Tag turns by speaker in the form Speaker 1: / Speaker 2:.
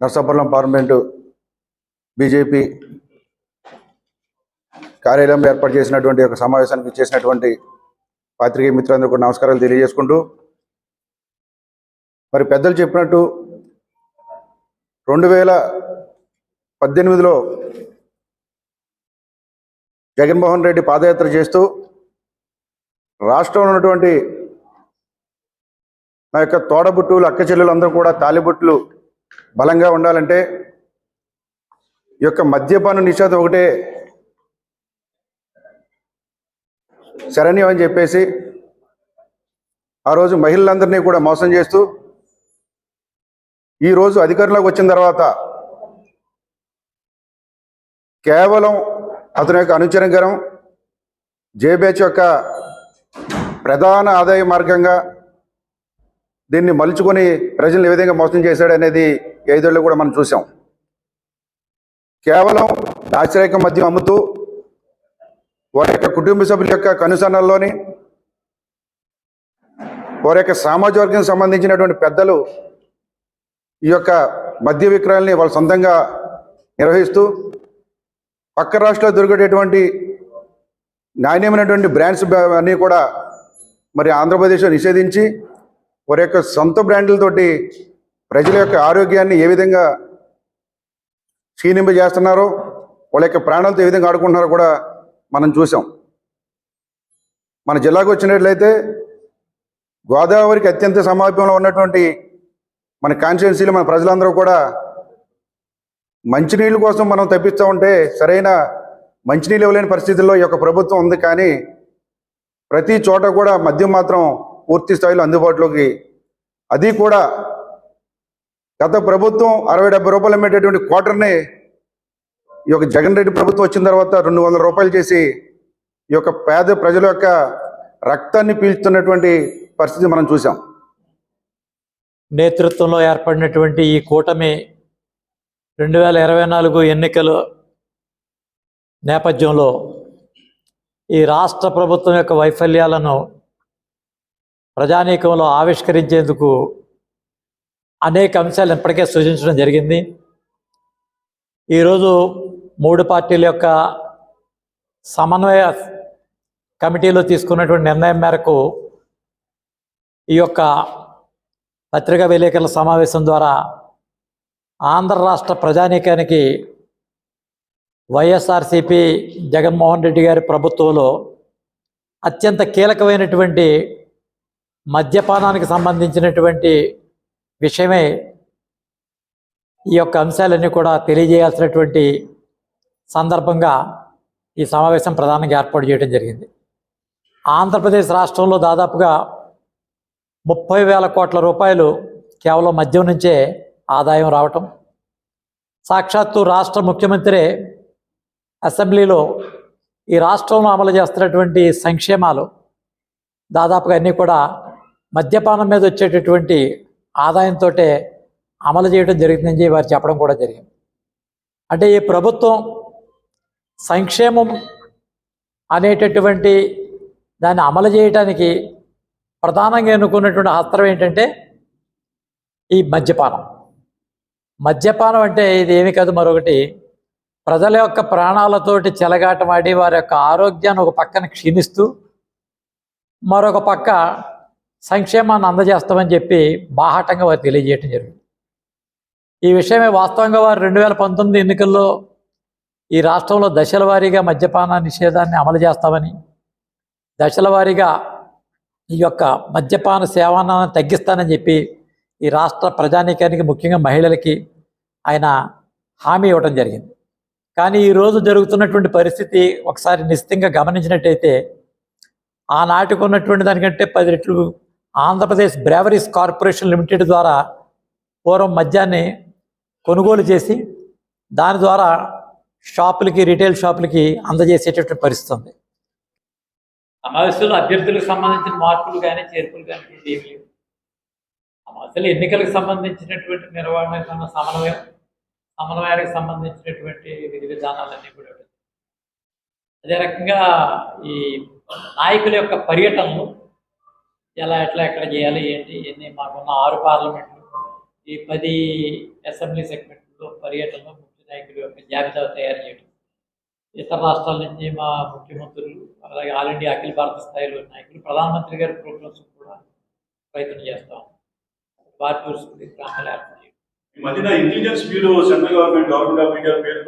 Speaker 1: Narsapuram parliament BJP కార్యాలయంలో ఏర్పాటు చేసినటువంటి ఒక సమావేశానికి చేసినటువంటి పాత్రికేయ మిత్రులందరూ కూడా నమస్కారాలు తెలియజేసుకుంటూ మరి పెద్దలు చెప్పినట్టు రెండు వేల పద్దెనిమిదిలో జగన్మోహన్ రెడ్డి పాదయాత్ర చేస్తూ రాష్ట్రంలో ఉన్నటువంటి నా యొక్క తోడబుట్టులు అక్క చెల్లెలందరూ కూడా తాలిబుట్లు బలంగా ఉండాలంటే ఈ యొక్క మద్యపాన నిషేధం ఒకటే శరణ్యం అని చెప్పేసి ఆ రోజు మహిళలందరినీ కూడా మోసం చేస్తూ ఈరోజు అధికారంలోకి వచ్చిన తర్వాత కేవలం అతని యొక్క అనుచరంకరం జేబేచ్ యొక్క ప్రధాన ఆదాయ మార్గంగా దీన్ని మలుచుకొని ప్రజలు ఏ విధంగా మోసం చేశాడనేది ఐదేళ్ళు కూడా మనం చూసాం కేవలం నాసిరక మద్యం అమ్ముతూ వారి యొక్క కుటుంబ సభ్యుల యొక్క కనుసన్నల్లోని వారి యొక్క సామాజిక వర్గం సంబంధించినటువంటి పెద్దలు ఈ యొక్క మద్య విక్రయాల్ని వాళ్ళు సొంతంగా నిర్వహిస్తూ పక్క రాష్ట్రాల్లో దొరికేటటువంటి నాణ్యమైనటువంటి బ్రాండ్స్ అన్నీ కూడా మరి ఆంధ్రప్రదేశ్లో నిషేధించి వారి యొక్క సొంత బ్రాండ్లతోటి ప్రజల యొక్క ఆరోగ్యాన్ని ఏ విధంగా క్షీణింప చేస్తున్నారో వాళ్ళ యొక్క ప్రాణాలతో ఏ విధంగా ఆడుకుంటున్నారో కూడా మనం చూసాం మన జిల్లాకు వచ్చినట్లయితే గోదావరికి అత్యంత సమాప్యంలో ఉన్నటువంటి మన కాన్స్టిట్యున్సీలో మన ప్రజలందరూ కూడా మంచినీళ్ళ కోసం మనం తప్పిస్తూ ఉంటే సరైన మంచినీళ్ళు ఇవ్వలేని పరిస్థితుల్లో ఈ యొక్క ప్రభుత్వం ఉంది కానీ ప్రతి చోట కూడా మద్యం మాత్రం పూర్తి స్థాయిలో అందుబాటులోకి అది కూడా గత ప్రభుత్వం అరవై డెబ్బై రూపాయలు అమ్మేటటువంటి క్వార్టర్ని ఈ యొక్క జగన్ రెడ్డి ప్రభుత్వం వచ్చిన తర్వాత రెండు వందల రూపాయలు చేసి ఈ యొక్క పేద ప్రజల యొక్క రక్తాన్ని పీల్చుతున్నటువంటి పరిస్థితి మనం చూసాం
Speaker 2: నేతృత్వంలో ఏర్పడినటువంటి ఈ కూటమి రెండు వేల ఇరవై నాలుగు ఎన్నికల నేపథ్యంలో ఈ రాష్ట్ర ప్రభుత్వం యొక్క వైఫల్యాలను ప్రజానీకంలో ఆవిష్కరించేందుకు అనేక అంశాలు ఇప్పటికే సూచించడం జరిగింది. ఈరోజు మూడు పార్టీల యొక్క సమన్వయ కమిటీలో తీసుకున్నటువంటి నిర్ణయం మేరకు ఈ యొక్క పత్రికా విలేకరుల సమావేశం ద్వారా ఆంధ్ర రాష్ట్ర ప్రజానీకానికి వైఎస్ఆర్సిపి జగన్మోహన్ రెడ్డి గారి ప్రభుత్వంలో అత్యంత కీలకమైనటువంటి మద్యపానానికి సంబంధించినటువంటి విషయమే ఈ యొక్క అంశాలన్నీ కూడా తెలియజేయాల్సినటువంటి సందర్భంగా ఈ సమావేశం ప్రధానంగా ఏర్పాటు చేయడం జరిగింది. ఆంధ్రప్రదేశ్ రాష్ట్రంలో దాదాపుగా ముప్పై వేల కోట్ల రూపాయలు కేవలం మద్యం నుంచే ఆదాయం రావటం సాక్షాత్తు రాష్ట్ర ముఖ్యమంత్రి అసెంబ్లీలో ఈ రాష్ట్రంలో అమలు చేస్తున్నటువంటి సంక్షేమాలు దాదాపుగా అన్నీ కూడా మద్యపానం మీద వచ్చేటటువంటి ఆదాయంతో అమలు చేయడం జరుగుతుందని వారు చెప్పడం కూడా జరిగింది. అంటే ఈ ప్రభుత్వం సంక్షేమం అనేటటువంటి దాన్ని అమలు చేయటానికి ప్రధానంగా ఎన్నుకున్నటువంటి అస్త్రం ఏంటంటే ఈ మద్యపానం. మద్యపానం అంటే ఇది ఏమి కాదు మరొకటి ప్రజల యొక్క ప్రాణాలతోటి చెలగాటమాడి వారి యొక్క ఆరోగ్యాన్ని ఒక పక్కన క్షీణిస్తూ మరొక పక్క సంక్షేమాన్ని అందజేస్తామని చెప్పి బాహాటంగా వారు తెలియజేయటం జరిగింది. ఈ విషయమే వాస్తవంగా వారు రెండు వేల పంతొమ్మిది ఎన్నికల్లో ఈ రాష్ట్రంలో దశల వారీగా మద్యపాన నిషేధాన్ని అమలు చేస్తామని దశల వారీగా ఈ యొక్క మద్యపాన సేవనాన్ని తగ్గిస్తానని చెప్పి ఈ రాష్ట్ర ప్రజానీకానికి ముఖ్యంగా మహిళలకి ఆయన హామీ ఇవ్వడం జరిగింది. కానీ ఈరోజు జరుగుతున్నటువంటి పరిస్థితి ఒకసారి నిశ్చితంగా గమనించినట్టయితే ఆనాటికి ఉన్నటువంటి దానికంటే పది రెట్లు ఆంధ్రప్రదేశ్ బ్రేవరీస్ కార్పొరేషన్ లిమిటెడ్ ద్వారా పూర్వం మద్యాన్ని కొనుగోలు చేసి దాని ద్వారా షాపులకి రీటైల్ షాపులకి అందజేసేటటువంటి పరిస్థితి ఉంది. అమావాస్యలో అభ్యర్థులకు సంబంధించిన మార్పులు కానీ చేర్పులు కానీ ఏమి లేవు. అసలు ఎన్నికలకు సంబంధించినటువంటి నిర్వహణ కన్నా సమన్వయం సమన్వయానికి సంబంధించినటువంటి విధి విధానాలన్నీ కూడా అదే రకంగా ఈ నాయకుల యొక్క పర్యటనలు ఎలా ఎట్లా ఎక్కడ చేయాలి ఏంటి ఎన్ని మాకున్న ఆరు పార్లమెంట్లు ఈ పది అసెంబ్లీ సెగ్మెంట్లో పర్యటనలో ముఖ్య నాయకుల యొక్క జాబితా తయారు చేయడం. ఇతర రాష్ట్రాల నుంచి మా ముఖ్యమంత్రులు అలాగే ఆల్ ఇండియా అఖిల భారత స్థాయిలో నాయకులు ప్రధానమంత్రి గారి ప్రోగ్రామ్స్ కూడా ప్రయత్నం చేస్తాం. పార్టీ టూర్స్ గ్రామాలు ఏర్పాటు చేయడం
Speaker 3: ఈ మధ్యన intelligence bureau central government government of India పేరుతో